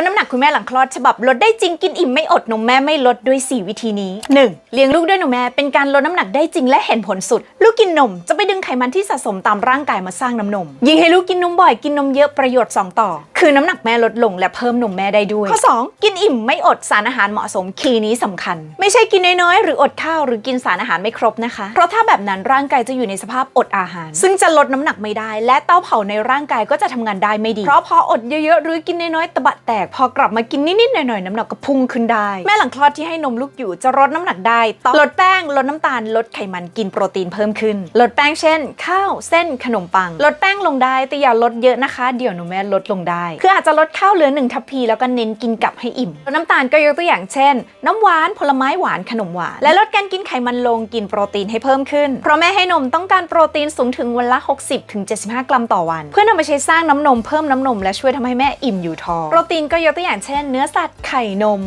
ดน้ำหนักคุณแม่หลังคลอดฉบับลดได้จริงกินอิ่มไม่อดนมแม่ไม่ลดด้วย 4 วิธีนี้ 1. เลี้ยงลูกด้วยนมแม่เป็นการลดน้ำหนักได้จริงและเห็นผลสุด ลูกกินนมจะไปดึงไขมันที่สะสมตามร่างกายมาสร้างน้ำนม ยิ่งให้ลูกกินนมบ่อยกินนมเยอะประโยชน์ 2 ต่อ คือน้ำหนักแม่ลดลงและเพิ่มนมแม่ได้ด้วย ข้อ 2 กินอิ่มไม่อดสารอาหารเหมาะสมคีย์นี้สำคัญ ไม่ใช่กินน้อยๆหรืออดข้าวหรือกินสารอาหารไม่ครบนะคะ เพราะถ้าแบบนั้นร่างกายจะอยู่ในสภาพอดอาหาร ซึ่งจะลดน้ำหนักไม่ได้ และเต้าเผาในร่างกายก็จะทำงานได้ไม่ดี เพราะพออดเยอะๆหรือกินน้อยๆตะบะแตกพอกลับมากินนิดๆหน่อยๆน้ำหนักก็พุ่งขึ้นได้ แม่หลังคลอดที่ให้นมลูกอยู่จะลดน้ำหนักได้ต้องลดแป้งลดน้ำตาลลดไขมันกินโปรตีนเพิ่มขึ้น ลดแป้งเช่น ข้าวเส้นขนมปัง ลดแป้งลงได้แต่อย่าลดเยอะนะคะ เดี๋ยวนมแม่ลดลงได้ คืออาจจะลดข้าวเหลือหนึ่งทัพพีแล้วก็เน้นกินกับให้อิ่มลดน้ำตาลก็ยกตัวอย่างเช่น น้ำหวานผลไม้หวานขนมหวานและลดการกินไขมันลงกินโปรตีนให้เพิ่มขึ้น เพราะแม่ให้นมต้องการโปรตีนสูงถึงวันละ 60-75ถึง75กรัมต่อวัน เพื่อนำไปใช้สร้างน้ำนมเพิ่มน้ำนมและช่วยทำให้แม่อิ่มอยู่ท้องโปรตีนก็ยกตัวอย่างเช่น เนื้อสัตว์ไข่นม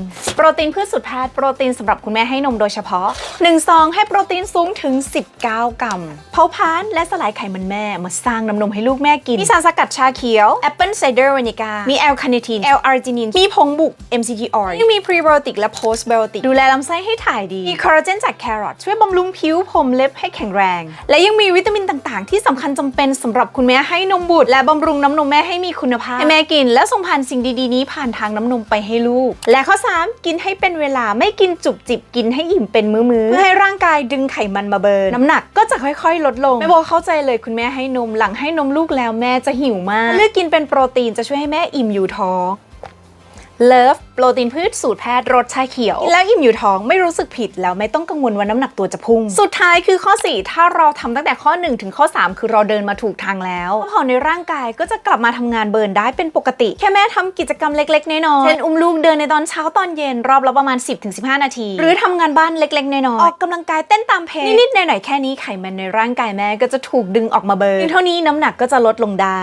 รตีนพืชสุดแพทย์โปรตีนสำหรับคุณแม่ให้นมโดยเฉพาะ1ซองให้โปรตีนสูงถึง 19 กรัมเผาผลาญและสลายไขมันแม่มาสร้างน้ำนมให้ลูกแม่กิน มีสารสกัดชาเขียวแอปเปิลไซเดอร์วานิกา มีแอลคาเนทีนแอลอาร์จินิน มีผงบุก MCT oil ยังมีพรีไบโอติกและโพสต์ไบโอติกดูแลลำไส้ให้ถ่ายดี มีคอลลาเจนจากแครอทช่วยบำรุงผิวผมเล็บให้แข็งแรง และยังมีวิตามินต่างๆ ที่สำคัญจำเป็นสำหรับคุณแม่ให้นมบุตรและบำรุงน้ำนมแม่ให้มีคุณภาพให้แม่กิน และส่งผ่านสิ่งดีๆนี้ผ่านทางน้ำนมไปให้ลูก และข้อ 3 กินให้เป็นเวลาไม่กินจุบจิบกินให้อิ่มเป็นมื้อๆเพื่อให้ร่างกายดึงไขมันมาเบิร์นน้ำหนักก็จะค่อยๆ ลดลงแม่โบเข้าใจเลยคุณแม่ให้นมหลังให้นมลูกแล้วแม่จะหิวมาก เลือกกินเป็นโปรตีนจะช่วยให้แม่อิ่มอยู่ท้อง เลิฟโปรตีนพืชสูตรแพทย์รสชาเขียว แล้วอิ่มอยู่ท้องไม่รู้สึกผิด แล้วไม่ต้องกังวลว่าน้ำหนักตัวจะพุ่ง สุดท้ายคือข้อ 4 ถ้าเราทำตั้งแต่ข้อ 1 ถึงข้อ 3 คือเราเดินมาถูกทางแล้วเผาในร่างกายก็จะกลับมาทำงานเบิร์นได้เป็นปกติ แค่แม่ทำกิจกรรมเล็ก ๆ น้อยๆเช่นอุ้มลูกเดินในตอนเช้าตอนเย็นรอบละประมาณ 10-15 นาที หรือทำงานบ้านเล็ก ๆ น้อยๆออกกำลังกายเต้นตามเพลงนิดๆหน่อยๆแค่นี้ไขมันในร่างกายแม่ก็จะถูกดึงออกมาเบิร์นเพียงเท่านี้น้ำหนักก็จะลดลงได้